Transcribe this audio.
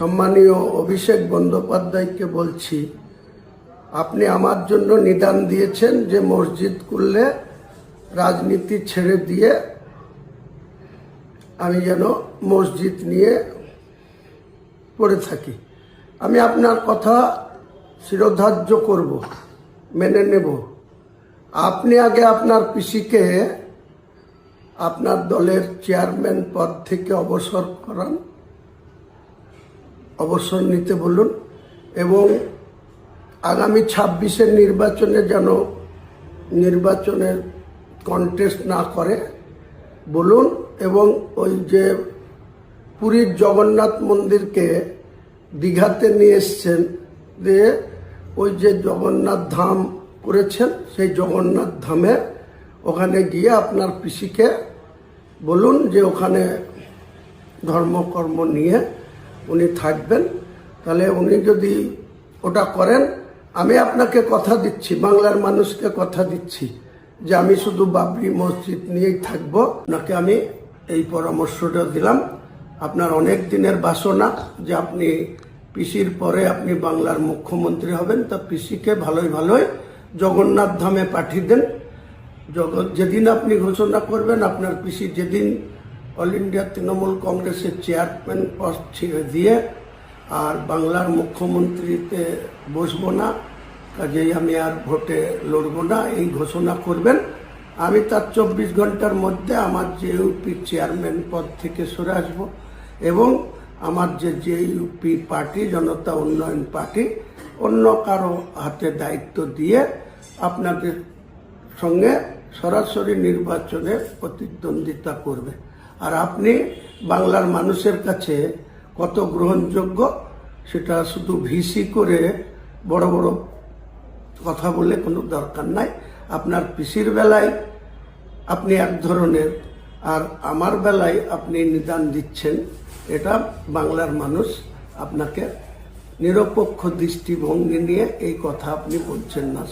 সম্মানীয় অভিষেক বন্দ্যোপাধ্যায়কে বলছি, আপনি আমার জন্য নিদান দিয়েছেন যে মসজিদ করলে রাজনীতি ছেড়ে দিয়ে আমি যেন মসজিদ নিয়ে পড়ে থাকি। আমি আপনার কথা শিরোধার্য করব, মেনে নেব। আপনি আগে আপনার পিসিকে আপনার দলের চেয়ারম্যান পদ থেকে অবসর করান। অবসর নিতে বলুন এবং আগামী ছাব্বিশের নির্বাচনে যেন নির্বাচনের কন্টেস্ট না করে বলুন এবং ওই যে পুরীর জগন্নাথ মন্দিরকে দীঘাতে নিয়ে এসছেন দিয়ে ওই যে জগন্নাথ ধাম করেছেন, সেই জগন্নাথ ধামে ওখানে গিয়ে আপনার পিসিকে বলুন যে ওখানে ধর্মকর্ম নিয়ে উনি থাকবেন। তাহলে উনি যদি ওটা করেন, আমি আপনাকে কথা দিচ্ছি, বাংলার মানুষকে কথা দিচ্ছি যে আমি শুধু বাবরি মসজিদ নিয়েই থাকব। আপনাকে আমি এই পরামর্শটা দিলাম। আপনার অনেক দিনের বাসনা যে আপনি পিসির পরে আপনি বাংলার মুখ্যমন্ত্রী হবেন, তা পিসিকে ভালোই ভালোই জগন্নাথ ধামে পাঠিয়ে দেন। যেদিন আপনি ঘোষণা করবেন, আপনার পিসি যেদিন অল ইন্ডিয়া তৃণমূল কংগ্রেসের চেয়ারম্যান পদ ছেড়ে দিয়ে আর বাংলার মুখ্যমন্ত্রীতে বসবো না, কাজেই আমি আর ভোটে লড়ব না, এই ঘোষণা করবেন। আমি তার চব্বিশ ঘণ্টার মধ্যে আমার যে ইউপি চেয়ারম্যান পদ থেকে সরে আসব এবং আমার যে যে ইউপি পার্টি, জনতা উন্নয়ন পার্টি, অন্য কারও হাতে দায়িত্ব দিয়ে আপনাদের সঙ্গে সরাসরি নির্বাচনে প্রতিদ্বন্দ্বিতা করবে। আর আপনি বাংলার মানুষের কাছে কত গ্রহণযোগ্য, সেটা শুধু ভিসি করে বড় বড় কথা বলে কোনো দরকার নাই। আপনার পিসির বেলায় আপনি এক ধরনের, আর আমার বেলায় আপনি নিদান দিচ্ছেন, এটা বাংলার মানুষ আপনাকে নিরপেক্ষ দৃষ্টিভঙ্গি নিয়ে এই কথা আপনি বলছেন না।